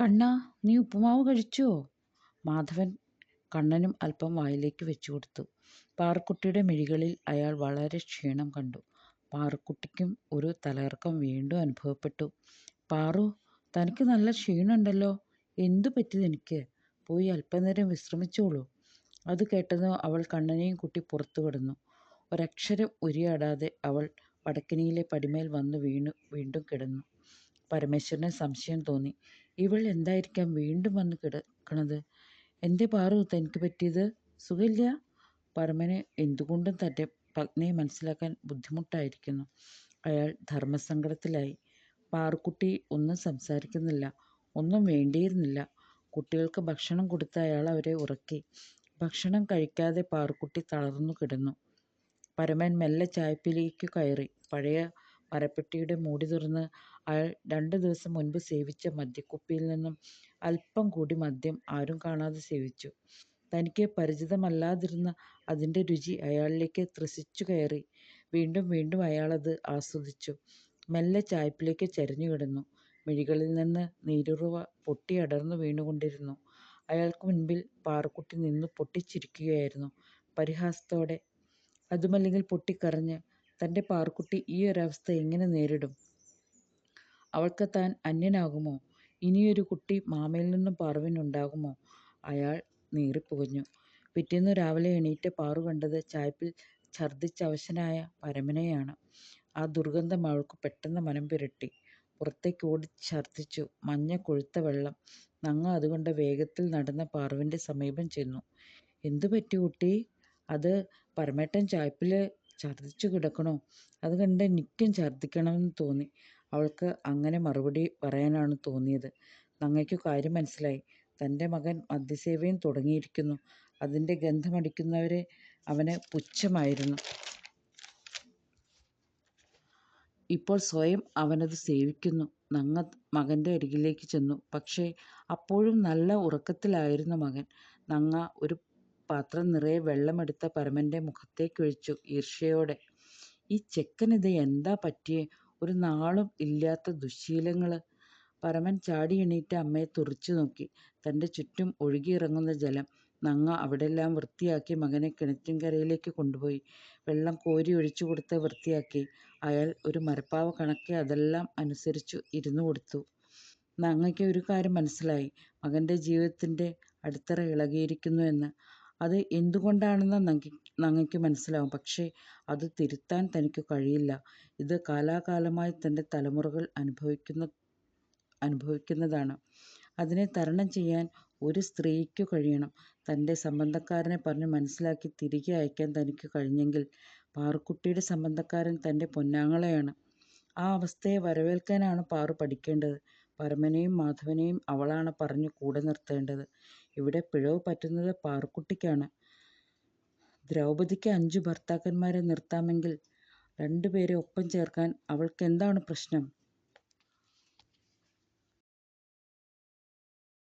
കണ്ണാ നീ ഉപ്പുമാവ് കഴിച്ചോ? മാധവൻ കണ്ണനും അല്പം വായിലേക്ക് വെച്ചു കൊടുത്തു. പാറുക്കുട്ടിയുടെ മിഴികളിൽ അയാൾ വളരെ ക്ഷീണം കണ്ടു. പാറുക്കുട്ടിക്കും ഒരു തലകറക്കം വീണ്ടും അനുഭവപ്പെട്ടു. പാറു തനിക്ക് നല്ല ക്ഷീണമുണ്ടല്ലോ. എന്തു പറ്റിയതെനിക്ക് പോയി അല്പനേരം വിശ്രമിച്ചോളൂ. അത് കേട്ടതും അവൾ കണ്ണനെയും കുട്ടി പുറത്തു കിടന്നു. ഒരക്ഷരം ഉരിയാടാതെ അവൾ വടക്കിനിയിലെ പടിമേൽ വന്നു വീണു വീണ്ടും കിടന്നു. പരമേശ്വരന് സംശയം തോന്നി. ഇവൾ എന്തായിരിക്കാം വീണ്ടും വന്ന് കിടക്കണത്? എന്റെ പാറു തനിക്ക് പറ്റിയത് സുഖമില്ല. പരമന് എന്തുകൊണ്ടും തന്റെ പത്നിയെ മനസ്സിലാക്കാൻ ബുദ്ധിമുട്ടായിരിക്കുന്നു. അയാൾ ധർമ്മസങ്കടത്തിലായി. പാറുക്കുട്ടി ഒന്നും സംസാരിക്കുന്നില്ല. ഒന്നും വേണ്ടിയിരുന്നില്ല. കുട്ടികൾക്ക് ഭക്ഷണം കൊടുത്ത് അയാൾ അവരെ ഉറക്കി. ഭക്ഷണം കഴിക്കാതെ പാറുക്കുട്ടി തളർന്നു കിടന്നു. പരമൻ മെല്ലെ ചായപ്പിലേക്ക് കയറി. പഴയ മരപ്പെട്ടിയുടെ മൂടി തുറന്ന് അയാൾ രണ്ടു ദിവസം മുൻപ് സേവിച്ച മദ്യക്കുപ്പിയിൽ നിന്നും അല്പം കൂടി മദ്യം ആരും കാണാതെ സേവിച്ചു. തനിക്ക് പരിചിതമല്ലാതിരുന്ന അതിന്റെ രുചി അയാളിലേക്ക് ത്രസിച്ചു കയറി. വീണ്ടും വീണ്ടും അയാളത് ആസ്വദിച്ചു. മെല്ലെ ചായ്പിലേക്ക് ചരിഞ്ഞു കിടന്നു. മിഴികളിൽ നിന്ന് നീരുറവ പൊട്ടി അടർന്നു വീണുകൊണ്ടിരുന്നു. അയാൾക്ക് മുൻപിൽ പാറക്കുട്ടി നിന്ന് പൊട്ടിച്ചിരിക്കുകയായിരുന്നു. പരിഹാസത്തോടെ അതുമല്ലെങ്കിൽ പൊട്ടിക്കരഞ്ഞ് തന്റെ പാർക്കുട്ടി ഈ ഒരവസ്ഥ എങ്ങനെ നേരിടും? അവൾക്ക് താൻ അന്യനാകുമോ? ഇനിയൊരു കുട്ടി മാമയിൽ നിന്നും പാറുവിനുണ്ടാകുമോ അയാൾ നീറിപ്പുകഞ്ഞു. പിറ്റേന്ന് രാവിലെ എണീറ്റ് പാറു കണ്ടത് ചായപ്പിൽ ഛർദ്ദിച്ചവശനായ പരമനെയാണ്. ആ ദുർഗന്ധം അവൾക്ക് പെട്ടെന്ന് മനം പുരട്ടി. പുറത്തേക്ക് ഓടി ഛർദ്ദിച്ചു. മഞ്ഞ കൊഴുത്ത വെള്ളം. നങ്ങ അതുകൊണ്ട് വേഗത്തിൽ നടന്ന പാറുവിന്റെ സമീപം ചെന്നു. എന്തു പറ്റി കുട്ടി? അത് പരമേട്ടൻ ചായ്പിൽ ഛർദ്ദിച്ചു കിടക്കണോ? അത് കണ്ട് എനിക്കും ഛർദ്ദിക്കണമെന്ന് തോന്നി. അവൾക്ക് അങ്ങനെ മറുപടി പറയാനാണ് തോന്നിയത്. നങ്ങയ്ക്ക് കാര്യം മനസ്സിലായി. തന്റെ മകൻ മദ്യസേവയും തുടങ്ങിയിരിക്കുന്നു. അതിന്റെ ഗന്ധമടിക്കുന്നവരെ അവന് പുച്ഛമായിരുന്നു. ഇപ്പോൾ സ്വയം അവനത് സേവിക്കുന്നു. നങ്ങ മകന്റെ അരികിലേക്ക് ചെന്നു. പക്ഷേ അപ്പോഴും നല്ല ഉറക്കത്തിലായിരുന്നു മകൻ. നങ്ങ ഒരു പാത്രം നിറയെ വെള്ളമെടുത്ത പരമന്റെ മുഖത്തേക്കൊഴിച്ചു ഈർഷ്യയോടെ. ഈ ചെക്കനിത് എന്താ പറ്റിയെ? ഒരു നാളും ഇല്ലാത്ത ദുശീലങ്ങൾ പരമൻ ചാടി എണീറ്റ് അമ്മയെ തുറിച്ചു നോക്കി. തന്റെ ചുറ്റും ഒഴുകിയിറങ്ങുന്ന ജലം നങ്ങ അവിടെല്ലാം വൃത്തിയാക്കി മകനെ കിണറ്റിൻകരയിലേക്ക് കൊണ്ടുപോയി. വെള്ളം കോരി ഒഴിച്ചു കൊടുത്ത് വൃത്തിയാക്കി. അയാൾ ഒരു മരപ്പാവ കണക്കെ അതെല്ലാം അനുസരിച്ചു ഇരുന്നു കൊടുത്തു. നങ്ങയ്ക്ക് ഒരു കാര്യം മനസ്സിലായി. മകന്റെ ജീവിതത്തിന്റെ അടിത്തറ ഇളകിയിരിക്കുന്നു എന്ന്. അത് എന്തുകൊണ്ടാണെന്ന് നങ്ങ നങ്ങയ്ക്ക് മനസ്സിലാവും. പക്ഷേ അത് തിരുത്താൻ തനിക്ക് കഴിയില്ല. ഇത് കാലാകാലമായി തന്റെ തലമുറകൾ അനുഭവിക്കുന്ന അനുഭവിക്കുന്നതാണ്. അതിനെ തരണം ചെയ്യാൻ ഒരു സ്ത്രീക്ക് കഴിയണം. തന്റെ സംബന്ധക്കാരനെ പറഞ്ഞ് മനസ്സിലാക്കി തിരികെ അയക്കാൻ തനിക്ക് കഴിഞ്ഞെങ്കിൽ പാറുക്കുട്ടിയുടെ സംബന്ധക്കാരൻ തന്റെ പൊന്നാങ്ങളെയാണ്. ആ അവസ്ഥയെ വരവേൽക്കാനാണ് പാറു പഠിക്കേണ്ടത്. പരമനെയും മാധവനെയും അവളാണ് പറഞ്ഞു കൂടെ നിർത്തേണ്ടത്. ഇവിടെ പിഴവ് പറ്റുന്നത് പാറുക്കുട്ടിക്കാണ്. ദ്രൗപദിക്ക് അഞ്ചു ഭർത്താക്കന്മാരെ നിർത്താമെങ്കിൽ രണ്ടുപേരെ ഒപ്പം ചേർക്കാൻ അവൾക്ക് എന്താണ് പ്രശ്നം?